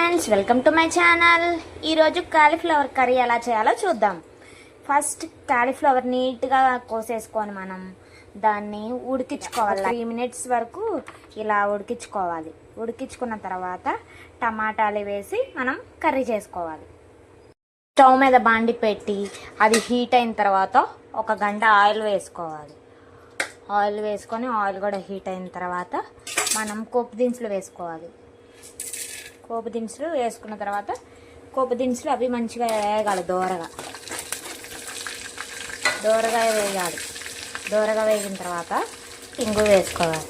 Friends welcome to my channel ఈరోజు cauliflower curry ఎలా చేయాలో చూద్దాం. ఫస్ట్ కాలీఫ్లవర్ నీట్గా కోసేసుకొని మనం దాన్ని ఉడికించుకోవాలి? త్రీ మినిట్స్ వరకు ఇలా ఉడికించుకోవాలి. ఉడికించుకున్న తర్వాత టమాటాలు వేసి మనం కర్రీ చేసుకోవాలి. స్టవ్ మీద బాండి పెట్టి అది హీట్ అయిన తర్వాత ఒక గంట ఆయిల్ వేసుకోవాలి. ఆయిల్ వేసుకొని ఆయిల్ కూడా హీట్ అయిన తర్వాత మనం పోపు దినుసులు వేసుకోవాలి. పోపు దినుసులు వేసుకున్న తర్వాత పోపు దినుసులు అవి మంచిగా వేయగాలి దోరగా. దోరగా వేయాలి. దోరగా వేగిన తర్వాత ఇంగు వేసుకోవాలి.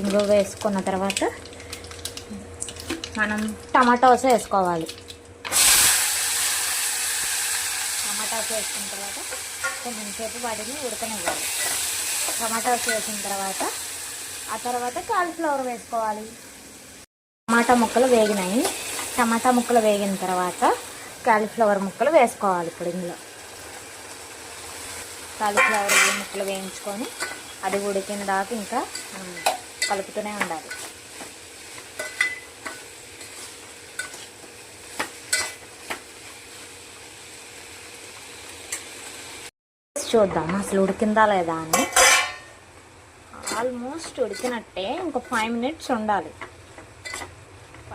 ఇంగు వేసుకున్న తర్వాత మనం టమాటోస్ వేసుకోవాలి. టమాటాస్ వేసుకున్న తర్వాత కొంచెం సేపు వాటిని ఉడకనివ్వాలి. టమాటాస్ వేసిన తర్వాత ఆ తర్వాత కాలీఫ్లవర్ వేసుకోవాలి. టమాటా ముక్కలు వేగినాయి. టమాటా ముక్కలు వేగిన తర్వాత కాలీఫ్లవర్ ముక్కలు వేసుకోవాలి ఇప్పుడు ఇందులో. కాలీఫ్లవర్ ముక్కలు వేయించుకొని అది ఉడికిన దాకా ఇంకా కలుపుతూనే ఉండాలి. చూద్దాం అసలు ఉడికిందా లేదా అని. ఆల్మోస్ట్ ఉడికినట్టే. ఇంకో ఫైవ్ మినిట్స్ ఉండాలి.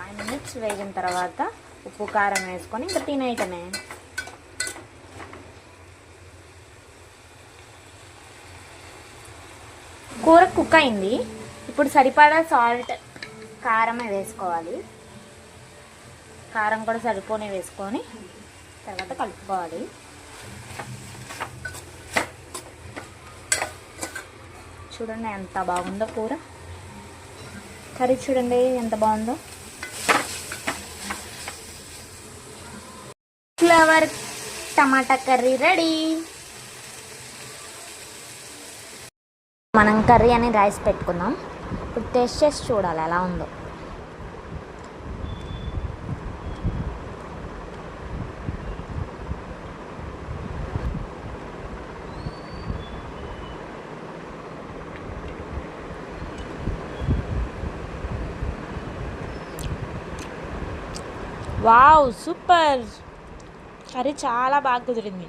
ఫైవ్ మినిట్స్ వేగిన తర్వాత ఉప్పు కారం వేసుకొని ఇంకా తినేయటమే. కూర కుక్ అయింది. ఇప్పుడు సరిపడా సాల్ట్ కారమే వేసుకోవాలి. కారం కూడా సరిపోనే వేసుకొని తర్వాత కలుపుకోవాలి. చూడండి ఎంత బాగుందో కూర. కర్రీ చూడండి ఎంత బాగుందో. ఫ్లవర్ టమాటా కర్రీ రెడీ. మనం కర్రీ అని రైస్ పెట్టుకుందాం. ఇప్పుడు టేస్ట్ చేసి చూడాలి ఎలా ఉందో. Wow super. కర్రీ చాలా బాగా కుదిరింది.